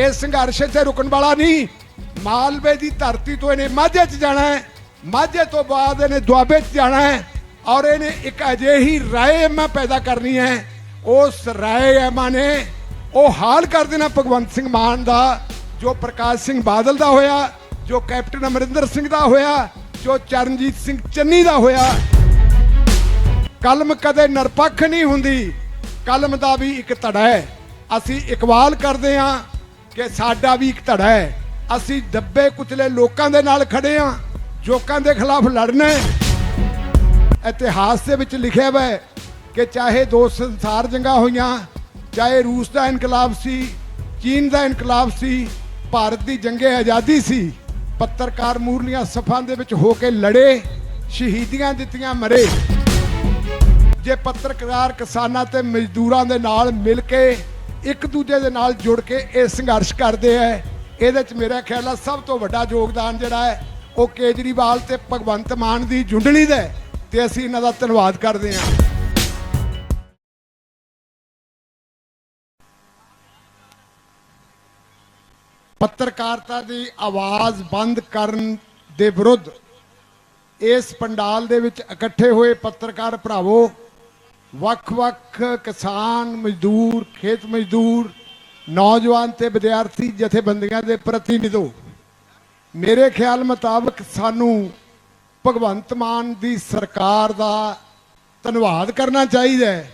ਇਹ ਸੰਘਰਸ਼ ਇੱਥੇ ਰੁਕਣ ਵਾਲਾ ਨਹੀਂ। ਮਾਲਵੇ ਦੀ ਧਰਤੀ ਤੋਂ ਇਹਨੇ ਮਾਝੇ 'ਚ ਜਾਣਾ ਹੈ। ਮਾਝੇ ਤੋਂ ਬਾਅਦ ਇਹਨੇ ਦੁਆਬੇ 'ਚ ਜਾਣਾ ਹੈ। ਔਰ ਇਹਨੇ ਇੱਕ ਅਜਿਹੀ ਰਾਏ ਐਮਾ ਪੈਦਾ ਕਰਨੀ ਹੈ। ਉਸ ਰਾਏ ਐਮਾ ਨੇ ਉਹ ਹਾਲ ਕਰ ਦੇਣਾ ਭਗਵੰਤ ਸਿੰਘ ਮਾਨ ਦਾ, ਜੋ ਪ੍ਰਕਾਸ਼ ਸਿੰਘ ਬਾਦਲ ਦਾ ਹੋਇਆ, ਜੋ ਕੈਪਟਨ ਅਮਰਿੰਦਰ ਸਿੰਘ ਦਾ ਹੋਇਆ, ਜੋ ਚਰਨਜੀਤ ਸਿੰਘ ਚੰਨੀ ਦਾ ਹੋਇਆ। ਕਲਮ ਕਦੇ ਨਿਰਪੱਖ ਨਹੀਂ ਹੁੰਦੀ। ਕਲਮ ਦਾ ਵੀ ਇੱਕ ਧੜਾ ਹੈ। ਅਸੀਂ ਇਕਬਾਲ ਕਰਦੇ ਹਾਂ। ਕਿ ਸਾਡਾ ਵੀ ਇੱਕ ਧੜਾ ਹੈ। ਅਸੀਂ ਦੱਬੇ ਕੁਚਲੇ ਲੋਕਾਂ ਦੇ ਨਾਲ ਖੜੇ ਹਾਂ, ਜੋਕਾਂ ਦੇ ਖਿਲਾਫ ਲੜਨਾ ਇਤਿਹਾਸ ਦੇ ਵਿੱਚ ਲਿਖਿਆ ਹੋਇਆ ਹੈ ਕਿ ਚਾਹੇ ਦੋ ਸੰਸਾਰ ਜੰਗਾਂ ਹੋਈਆਂ, ਚਾਹੇ ਰੂਸ ਦਾ ਇਨਕਲਾਬ ਸੀ, ਚੀਨ ਦਾ ਇਨਕਲਾਬ ਸੀ, ਭਾਰਤ ਦੀ ਜੰਗੇ ਆਜ਼ਾਦੀ ਸੀ, ਪੱਤਰਕਾਰ ਮੂਰਲੀਆਂ ਸਫਾਂ ਦੇ ਵਿੱਚ ਹੋ ਕੇ ਲੜੇ, ਸ਼ਹੀਦੀਆਂ ਦਿੱਤੀਆਂ ਮਰੇ। ਜੇ ਪੱਤਰਕਾਰ ਕਿਸਾਨਾਂ ਤੇ ਮਜ਼ਦੂਰਾਂ ਦੇ ਨਾਲ ਮਿਲ ਕੇ ਇੱਕ ਦੂਜੇ ਦੇ ਨਾਲ ਜੁੜ ਕੇ ਇਹ ਸੰਘਰਸ਼ ਕਰਦੇ ਆ। ਇਹਦੇ ਚ ਮੇਰਾ ਖਿਆਲ ਆ ਸਭ ਤੋਂ ਵੱਡਾ ਯੋਗਦਾਨ ਜਿਹੜਾ ਹੈ, ਉਹ ਕੇਜਰੀਵਾਲ ਤੇ ਭਗਵੰਤ ਮਾਨ ਦੀ ਜੁੰਡਲੀ ਦਾ ਹੈ ਤੇ ਅਸੀਂ ਇਹਨਾਂ ਦਾ ਧੰਨਵਾਦ ਕਰਦੇ ਹਾਂ। ਪੱਤਰਕਾਰਤਾ ਦੀ ਆਵਾਜ਼ ਬੰਦ ਕਰਨ ਦੇ ਵਿਰੁੱਧ ਇਸ ਪੰਡਾਲ ਦੇ ਵਿੱਚ ਇਕੱਠੇ ਹੋਏ ਪੱਤਰਕਾਰ ਭਰਾਵੋ ਵੱਖ-ਵੱਖ ਕਿਸਾਨ ਮਜ਼ਦੂਰ, ਖੇਤ ਮਜ਼ਦੂਰ, ਨੌਜਵਾਨ ਤੇ ਵਿਦਿਆਰਥੀ ਜਥੇਬੰਦੀਆਂ ਦੇ ਪ੍ਰਤੀਨਿਧੋ, ਮੇਰੇ ਖਿਆਲ ਮੁਤਾਬਕ ਸਾਨੂੰ ਭਗਵੰਤ ਮਾਨ ਦੀ ਸਰਕਾਰ ਦਾ ਧੰਨਵਾਦ ਕਰਨਾ ਚਾਹੀਦਾ ਹੈ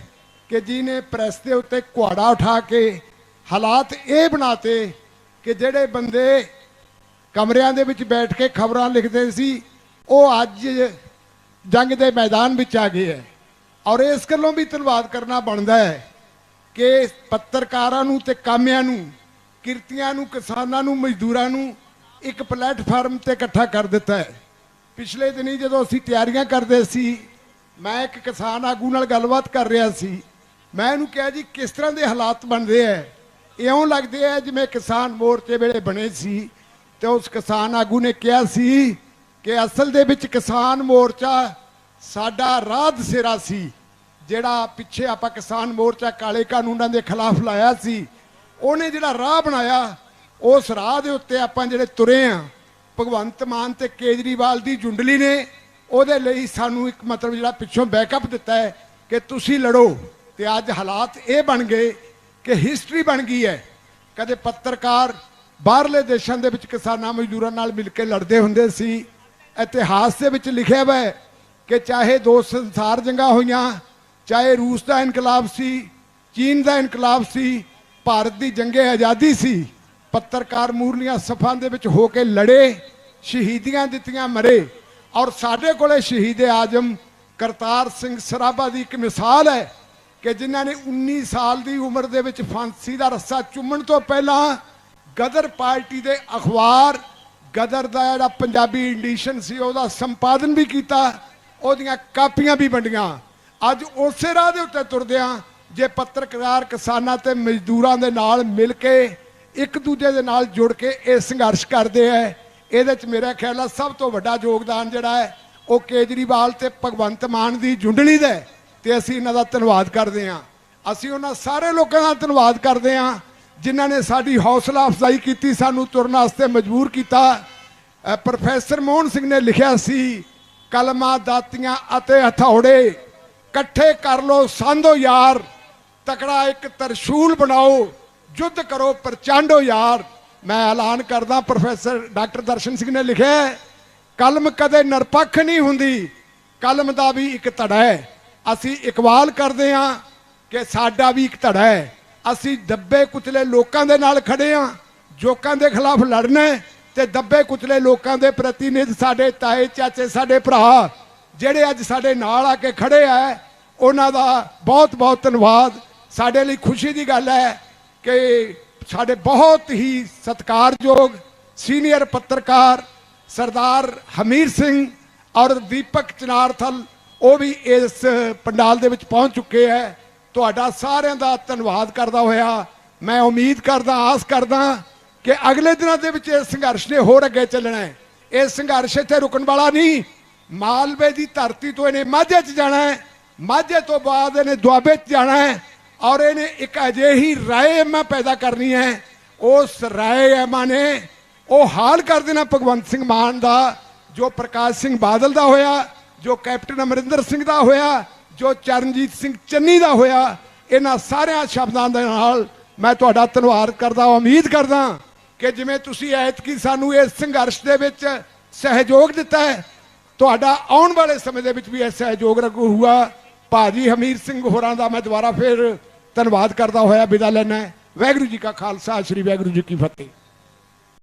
ਕਿ ਜਿਹਨੇ ਪ੍ਰੈਸ ਦੇ ਉੱਤੇ ਕੁਹਾੜਾ ਉਠਾ ਕੇ ਹਾਲਾਤ ਇਹ ਬਣਾਤੇ ਕਿ ਜਿਹੜੇ ਬੰਦੇ ਕਮਰਿਆਂ ਦੇ ਵਿੱਚ ਬੈਠ ਕੇ ਖਬਰਾਂ ਲਿਖਦੇ ਸੀ, ਉਹ ਅੱਜ ਜੰਗ ਦੇ ਮੈਦਾਨ ਵਿੱਚ ਆ ਗਏ ਹੈ। ਔਰ ਇਸ ਗੱਲੋਂ ਵੀ ਧੰਨਵਾਦ ਕਰਨਾ ਬਣਦਾ ਹੈ ਕਿ ਪੱਤਰਕਾਰਾਂ ਨੂੰ ਤੇ ਕਾਮਿਆਂ ਨੂੰ, ਕਿਰਤੀਆਂ ਨੂੰ, ਕਿਸਾਨਾਂ ਨੂੰ, ਮਜ਼ਦੂਰਾਂ ਨੂੰ ਇੱਕ ਪਲੇਟਫਾਰਮ ਤੇ ਇਕੱਠਾ ਕਰ ਦਿੱਤਾ ਹੈ। ਪਿਛਲੇ ਦਿਨੀ ਜਦੋਂ ਅਸੀਂ ਤਿਆਰੀਆਂ ਕਰਦੇ ਸੀ, ਮੈਂ ਇੱਕ ਕਿਸਾਨ ਆਗੂ ਨਾਲ ਗੱਲਬਾਤ ਕਰ ਰਿਹਾ ਸੀ। ਮੈਂ ਇਹਨੂੰ ਕਿਹਾ, ਜੀ, ਕਿਸ ਤਰ੍ਹਾਂ ਦੇ ਹਾਲਾਤ ਬਣਦੇ ਐ ਇਉਂ ਲੱਗਦੇ ਐ ਜਿਵੇਂ ਕਿਸਾਨ ਮੋਰਚੇ ਵੇਲੇ ਬਣੇ ਸੀ ਤੇ ਉਸ ਕਿਸਾਨ ਆਗੂ ਨੇ ਕਿਹਾ ਸੀ ਕਿ ਅਸਲ ਦੇ ਵਿੱਚ ਕਿਸਾਨ ਮੋਰਚਾ ਸਾਡਾ ਰਾਹ ਸਿਰਾ ਸੀ। ਜਿਹੜਾ ਪਿੱਛੇ ਆਪਾਂ ਕਿਸਾਨ ਮੋਰਚਾ ਕਾਲੇ ਕਾਨੂੰਨਾਂ ਦੇ ਖਿਲਾਫ ਲਾਇਆ ਸੀ, ਉਹਨੇ ਜਿਹੜਾ ਰਾਹ ਬਣਾਇਆ, ਉਸ ਰਾਹ ਦੇ ਉੱਤੇ ਆਪਾਂ ਜਿਹੜੇ ਤੁਰੇ ਆ, ਭਗਵੰਤ ਮਾਨ ਤੇ ਕੇਜਰੀਵਾਲ ਦੀ ਜੁੰਡਲੀ ਨੇ, ਉਹਦੇ ਲਈ ਸਾਨੂੰ ਇੱਕ ਮਤਲਬ ਜਿਹੜਾ ਪਿੱਛੋਂ ਬੈਕਅਪ ਦਿੱਤਾ ਹੈ ਕਿ ਤੁਸੀਂ ਲੜੋ। ਤੇ ਅੱਜ ਹਾਲਾਤ ਇਹ ਬਣ ਗਏ ਕਿ ਹਿਸਟਰੀ ਬਣ ਗਈ ਹੈ। ਕਦੇ ਪੱਤਰਕਾਰ ਬਾਹਰਲੇ ਦੇਸ਼ਾਂ ਦੇ ਵਿੱਚ ਕਿਸਾਨਾਂ ਮਜ਼ਦੂਰਾਂ ਨਾਲ ਮਿਲ ਕੇ ਲੜਦੇ ਹੁੰਦੇ ਸੀ, ਇਤਿਹਾਸ ਦੇ ਵਿੱਚ ਲਿਖਿਆ ਹੋਇਆ ਕਿ ਚਾਹੇ ਦੋ ਸੰਸਾਰ ਜੰਗਾਂ ਹੋਈਆਂ ਚਾਹੇ ਰੂਸ ਦਾ ਇਨਕਲਾਬ ਸੀ, ਚੀਨ ਦਾ ਇਨਕਲਾਬ ਸੀ, ਭਾਰਤ ਦੀ ਜੰਗੇ ਆਜ਼ਾਦੀ ਸੀ, ਪੱਤਰਕਾਰ ਮੂਰਲੀਆਂ ਸਫਾਂ ਦੇ ਵਿੱਚ ਹੋ ਕੇ ਲੜੇ, ਸ਼ਹੀਦੀਆਂ ਦਿੱਤੀਆਂ ਮਰੇ ਔਰ ਸਾਡੇ ਕੋਲੇ ਸ਼ਹੀਦੇ ਆਜਮ ਕਰਤਾਰ ਸਿੰਘ ਸਰਾਭਾ ਦੀ ਇੱਕ ਮਿਸਾਲ ਹੈ ਕਿ ਜਿਨ੍ਹਾਂ ਨੇ 19 ਸਾਲ ਦੀ ਉਮਰ ਦੇ ਵਿੱਚ ਫਾਂਸੀ ਦਾ ਰੱਸਾ ਚੁੰਮਣ ਤੋਂ ਪਹਿਲਾਂ ਗਦਰ ਪਾਰਟੀ ਦੇ ਅਖਬਾਰ, ਗਦਰ ਦਾ ਜਿਹੜਾ ਪੰਜਾਬੀ ਐਡੀਸ਼ਨ ਸੀ, ਉਹਦਾ ਸੰਪਾਦਨ ਵੀ ਕੀਤਾ, ਉਹਦੀਆਂ ਕਾਪੀਆਂ ਵੀ ਵੰਡੀਆਂ। ਅੱਜ ਉਸੇ ਰਾਹ ਦੇ ਉੱਤੇ ਤੁਰਦਿਆਂ ਜੇ ਪੱਤਰਕਾਰ ਕਿਸਾਨਾਂ ਤੇ ਮਜ਼ਦੂਰਾਂ ਦੇ ਨਾਲ ਮਿਲ ਕੇ, ਇੱਕ ਦੂਜੇ ਦੇ ਨਾਲ ਜੁੜ ਕੇ ਇਹ ਸੰਘਰਸ਼ ਕਰਦੇ ਐ ਇਹਦੇ ਚ ਮੇਰਾ ਖਿਆਲ ਆ ਸਭ ਤੋਂ ਵੱਡਾ ਯੋਗਦਾਨ ਜਿਹੜਾ ਹੈ, ਉਹ ਕੇਜਰੀਵਾਲ ਤੇ ਭਗਵੰਤ ਮਾਨ ਦੀ ਜੁੰਡਲੀ ਦਾ ਹੈ, ਤੇ ਅਸੀਂ ਇਹਨਾਂ ਦਾ ਧੰਨਵਾਦ ਕਰਦੇ ਹਾਂ। ਅਸੀਂ ਉਹਨਾਂ ਸਾਰੇ ਲੋਕਾਂ ਦਾ ਧੰਨਵਾਦ ਕਰਦੇ ਹਾਂ, ਜਿਨ੍ਹਾਂ ਨੇ ਸਾਡੀ ਹੌਸਲਾ ਅਫਜ਼ਾਈ ਕੀਤੀ, ਸਾਨੂੰ ਤੁਰਨ ਵਾਸਤੇ ਮਜਬੂਰ ਕੀਤਾ। ਪ੍ਰੋਫੈਸਰ ਮੋਹਨ ਸਿੰਘ ਨੇ ਲਿਖਿਆ ਸੀ, ਕਲਮਾਂ ਦਾਤੀਆਂ ਅਤੇ ਹਥੌੜੇ। ਇਕੱਠੇ ਕਰ ਲੋ ਸਾਂਧੋ ਯਾਰ, ਤਕੜਾ ਇੱਕ ਤਰਸ਼ੂਲ ਬਣਾਓ, ਯੁੱਧ ਕਰੋ ਪ੍ਰਚੰਡੋ ਯਾਰ। ਮੈਂ ਐਲਾਨ ਕਰਦਾ ਪ੍ਰੋਫੈਸਰ ਡਾਕਟਰ ਦਰਸ਼ਨ ਸਿੰਘ ਨੇ ਲਿਖਿਆ ਕਲਮ ਕਦੇ ਨਿਰਪੱਖ ਨਹੀਂ ਹੁੰਦੀ, ਕਲਮ ਦਾ ਵੀ ਇੱਕ ਧੜਾ ਹੈ। ਅਸੀਂ ਇਕਵਾਲ ਕਰਦੇ ਹਾਂ ਕਿ ਸਾਡਾ ਵੀ ਇੱਕ ਧੜਾ ਹੈ। ਅਸੀਂ ਦੱਬੇ ਕੁਚਲੇ ਲੋਕਾਂ ਦੇ ਨਾਲ ਖੜੇ ਹਾਂ, ਜੋਕਾਂ ਦੇ ਖਿਲਾਫ ਲੜਨਾ ਤੇ ਦੱਬੇ ਕੁਚਲੇ ਲੋਕਾਂ ਦੇ ਪ੍ਰਤੀਨਿਧ ਸਾਡੇ ਤਾਏ ਚਾਚੇ, ਸਾਡੇ ਭਰਾ ਜਿਹੜੇ ਅੱਜ ਸਾਡੇ ਨਾਲ ਆ ਕੇ ਖੜੇ ਆ, ਉਹਨਾਂ ਦਾ ਬਹੁਤ ਬਹੁਤ ਧੰਨਵਾਦ। ਸਾਡੇ ਲਈ ਖੁਸ਼ੀ ਦੀ ਗੱਲ ਹੈ ਕਿ ਸਾਡੇ ਬਹੁਤ ਹੀ ਸਤਿਕਾਰਯੋਗ ਸੀਨੀਅਰ ਪੱਤਰਕਾਰ ਸਰਦਾਰ ਹਮੀਰ ਸਿੰਘ ਔਰ ਦੀਪਕ ਚਨਾਰਥਲ, ਉਹ ਵੀ ਇਸ ਪੰਡਾਲ ਦੇ ਵਿੱਚ ਪਹੁੰਚ ਚੁੱਕੇ ਹੈ। ਤੁਹਾਡਾ ਸਾਰਿਆਂ ਦਾ ਧੰਨਵਾਦ ਕਰਦਾ ਹੋਇਆ। ਮੈਂ ਉਮੀਦ ਕਰਦਾ, ਆਸ ਕਰਦਾ ਕਿ ਅਗਲੇ ਦਿਨਾਂ ਦੇ ਵਿੱਚ ਇਹ ਸੰਘਰਸ਼ ਨੇ ਹੋਰ ਅੱਗੇ ਚੱਲਣਾ ਹੈ। ਇਹ ਸੰਘਰਸ਼ ਇੱਥੇ ਰੁਕਣ ਵਾਲਾ ਨਹੀਂ। ਮਾਲਵੇ ਦੀ ਧਰਤੀ ਤੋਂ ਇਹਨੇ ਮਾਝੇ 'ਚ ਜਾਣਾ ਹੈ। ਮਾਝੇ ਤੋਂ ਬਾਅਦ ਇਹਨੇ ਦੁਆਬੇ 'ਚ ਜਾਣਾ ਹੈ ਔਰ ਇਹਨੇ ਇੱਕ ਅਜਿਹੀ ਰਾਏ ਮੈਂ ਪੈਦਾ ਕਰਨੀ ਹੈ। ਉਸ ਰਾਏ ਐਮਾ ਨੇ ਉਹ ਹਾਲ ਕਰ ਦੇਣਾ ਭਗਵੰਤ ਸਿੰਘ ਮਾਨ ਦਾ, ਜੋ ਪ੍ਰਕਾਸ਼ ਸਿੰਘ ਬਾਦਲ ਦਾ ਹੋਇਆ, ਜੋ ਕੈਪਟਨ ਅਮਰਿੰਦਰ ਸਿੰਘ ਦਾ ਹੋਇਆ, ਜੋ ਚਰਨਜੀਤ ਸਿੰਘ ਚੰਨੀ ਦਾ ਹੋਇਆ। ਇਹਨਾਂ ਸਾਰਿਆਂ ਸ਼ਬਦਾਂ ਦੇ ਨਾਲ ਮੈਂ ਤੁਹਾਡਾ ਧੰਨਵਾਦ ਕਰਦਾ, ਉਮੀਦ ਕਰਦਾ ਕਿ ਜਿਵੇਂ ਤੁਸੀਂ ਐਤਕੀ ਸਾਨੂੰ ਇਸ ਸੰਘਰਸ਼ ਦੇ ਵਿੱਚ ਸਹਿਯੋਗ ਦਿੱਤਾ ਹੈ ਤੁਹਾਡਾ ਆਉਣ ਵਾਲੇ ਸਮੇਂ ਦੇ ਵਿੱਚ ਵੀ ਇਹ ਸਹਿਯੋਗ ਰਗੂ ਹੋਊਗਾ। ਭਾਜੀ ਹਮੀਰ ਸਿੰਘ ਹੋਰਾਂ ਦਾ ਮੈਂ ਦੁਬਾਰਾ ਫਿਰ ਧੰਨਵਾਦ ਕਰਦਾ ਹੋਇਆ, ਵਿਦਾ ਲੈਣਾ ਵਾਹਿਗੁਰੂ ਜੀ ਕਾ ਖਾਲਸਾ, ਸ੍ਰੀ ਵਾਹਿਗੁਰੂ ਜੀ ਕੀ ਫਤਿਹ।